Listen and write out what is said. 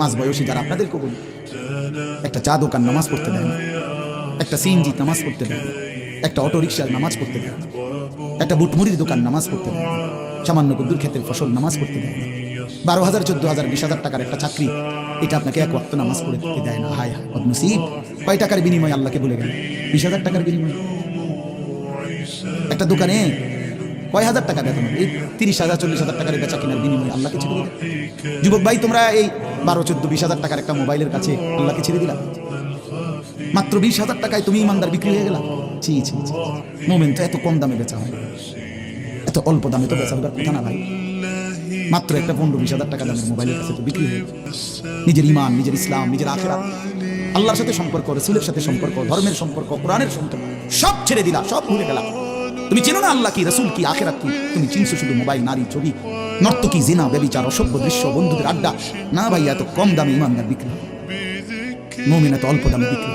মাঝ বয়সী যারা আপনাদেরকে বলি। একটা চা দোকান নামাজ পড়তে দেয় একটা সিএনজি নামাজ পড়তে দেয় একটা অটো রিক্সার নামাজ পড়তে দেয় একটা বুটমুড়ির দোকান নামাজ পড়তে দেয় সামান্য কুদ্দুর ক্ষেতের ফসল নামাজ পড়তে দেয় বারো হাজার, চোদ্দ হাজার, বিশ হাজার টাকার একটা চাকরি, এটা আপনাকে এক ওয়াক্ত নামাজ পড়ে দিতে দেয় না। হায় হায় কয় টাকার বিনিময়ে আল্লাহকে বলে গেল বিশ হাজার টাকার বিনিময়ে। একটা দোকানে কয় হাজার টাকা বেতন? এই তিরিশ হাজার, চল্লিশ হাজার টাকার বেচা কেনার বিনিময়ে আল্লাহকে ছেড়ে দিলাম যুবক ভাই, তোমরা এই বারো, চোদ্দ, বিশ হাজার টাকার একটা মোবাইলের কাছে আল্লাহকে ছেড়ে দিলাম মাত্র বিশ হাজার টাকায় তুমি ইমানদার বিক্রি হয়ে গেলাম ছি ছি মোমেন তো এত কম দামে বেচা হয়। এত অল্প দামে তো বেচা হবার কথা না ভাই। মাত্র একটা পনেরো, বিশ হাজার টাকা দামের মোবাইলের কাছে তো বিক্রি হয়ে। নিজের ইমান, নিজের ইসলাম, নিজের আখেরা আল্লাহর সাথে সম্পর্ক, রসুলের সাথে সম্পর্ক, ধর্মের সম্পর্ক, কোরআনের সম্পর্ক, সব ছেড়ে দিলা, সব ভুলে গেলা। তুমি চেনো না আল্লাহ কি, রসুল কি, আখেরাত কি তুমি চিনছো শুধু মোবাইল, নারী, ছবি নর্তকী জেনা, ব্যবিচার, অসভ্য দৃশ্য, বন্ধুদের আড্ডা না ভাই এত কম দামে ইমানদার বিক্রি। মুমিন এত অল্প দামে বিক্রি।